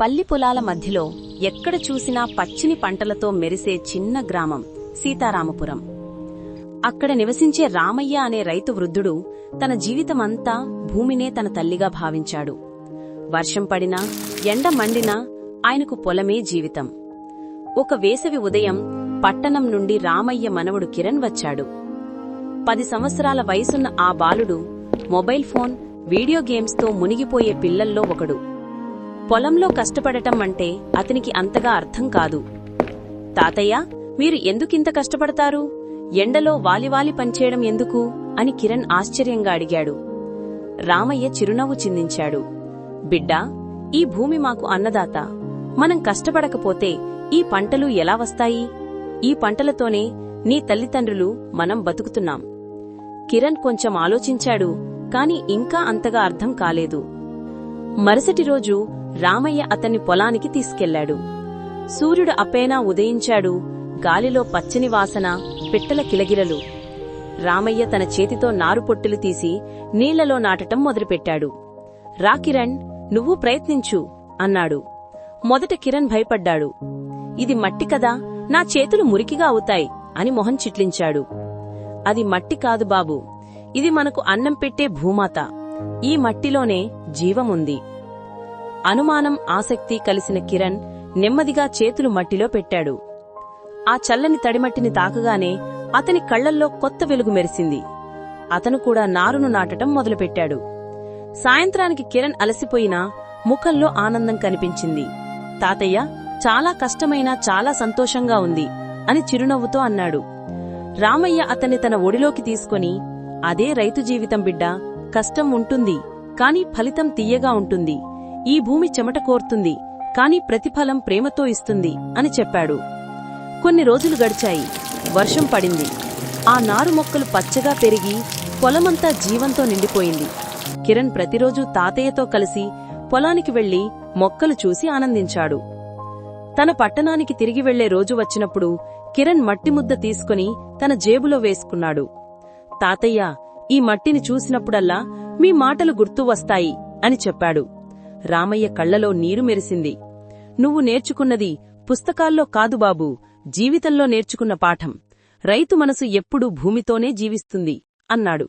పల్లి పొలాల మధ్యలో ఎక్కడ చూసినా పచ్చిని పంటలతో మెరిసే చిన్న గ్రామం సీతారామపురం. అక్కడ నివసించే రామయ్య అనే రైతు వృద్ధుడు తన జీవితమంతా భూమినే తన తల్లిగా భావించాడు. వర్షం పడినా ఎండ మండినా ఆయనకు పొలమే జీవితం. ఒక వేసవి ఉదయం పట్టణం నుండి రామయ్య మనవడు కిరణ్ వచ్చాడు. పది సంవత్సరాల వయసున్న ఆ బాలుడు మొబైల్ ఫోన్ వీడియో గేమ్స్తో మునిగిపోయే పిల్లల్లో ఒకడు. పొలంలో కష్టపడటం అంటే అతనికి అంతగా అర్థం కాదు. తాతయ్య మీరు ఎందుకింత కష్టపడతారు? ఎండలో వాలివాలి పనిచేయడం ఎందుకు? అని కిరణ్ ఆశ్చర్యంగా అడిగాడు. రామయ్య చిరునవ్వు చిందించాడు. బిడ్డా ఈ భూమి మాకు అన్నదాత. మనం కష్టపడకపోతే ఈ పంటలు ఎలా వస్తాయి? ఈ పంటలతోనే నీ తల్లిదండ్రులు మనం బతుకుతున్నాం. కిరణ్ కొంచెం ఆలోచించాడు కాని ఇంకా అంతగా అర్థం కాలేదు. మరుసటి రోజు రామయ్య అతన్ని పొలానికి తీసుకెళ్ళాడు. సూర్యుడు అపేనా ఉదయించాడు. గాలిలో పచ్చని వాసన పిట్టల కిలగిరలు. రామయ్య తన చేతితో నారు పొట్టులు తీసి నీళ్ళలో నాటటం మొదలుపెట్టాడు. రా కిరణ్ నువ్వు ప్రయత్నించు అన్నాడు. మొదట కిరణ్ భయపడ్డాడు. ఇది మట్టి కదా నా చేతులు మురికిగా అవుతాయి అని మొహం చిట్లించాడు. అది మట్టి కాదు బాబు ఇది మనకు అన్నం పెట్టే భూమాత. ఈ మట్టిలోనే జీవముంది. అనుమానం ఆసక్తి కలిసిన కిరణ్ నెమ్మదిగా చేతులు మట్టిలో పెట్టాడు. ఆ చల్లని తడిమట్టిని తాకగానే అతని కళ్ళల్లో కొత్త వెలుగు మెరిసింది. అతను కూడా నారును నాటటం మొదలుపెట్టాడు. సాయంత్రానికి కిరణ్ అలసిపోయినా ముఖంలో ఆనందం కనిపించింది. తాతయ్య చాలా కష్టమైనా చాలా సంతోషంగా ఉంది అని చిరునవ్వుతో అన్నాడు. రామయ్య అతన్ని తన ఒడిలోకి తీసుకొని అదే రైతు జీవితం బిడ్డ కష్టం ఉంటుంది కాని ఫలితం తీయగా ఉంటుంది. ఈ భూమి చెమట కోర్తుంది కాని ప్రతిఫలం ప్రేమతో ఇస్తుంది అని చెప్పాడు. కొన్ని రోజులు గడిచాయి. వర్షం పడింది. ఆ నారు మొక్కలు పచ్చగా పెరిగి పొలమంతా జీవంతో నిండిపోయింది. కిరణ్ ప్రతిరోజూ తాతయ్యతో కలిసి పొలానికి వెళ్ళి మొక్కలు చూసి ఆనందించాడు. తన పట్టణానికి తిరిగి వెళ్ళే రోజు వచ్చినప్పుడు కిరణ్ మట్టి ముద్ద తీసుకుని తన జేబులో వేసుకున్నాడు. తాతయ్య ఈ మట్టిని చూసినప్పుడల్లా మీ మాటలు గుర్తు వస్తాయి అని చెప్పాడు. రామయ్య కళ్ళలో నీరు మెరిసింది. నువ్వు నేర్చుకున్నది పుస్తకాల్లో కాదు బాబూ జీవితంలో నేర్చుకున్న పాఠం. రైతు మనసు ఎప్పుడూ భూమితోనే జీవిస్తుంది అన్నాడు.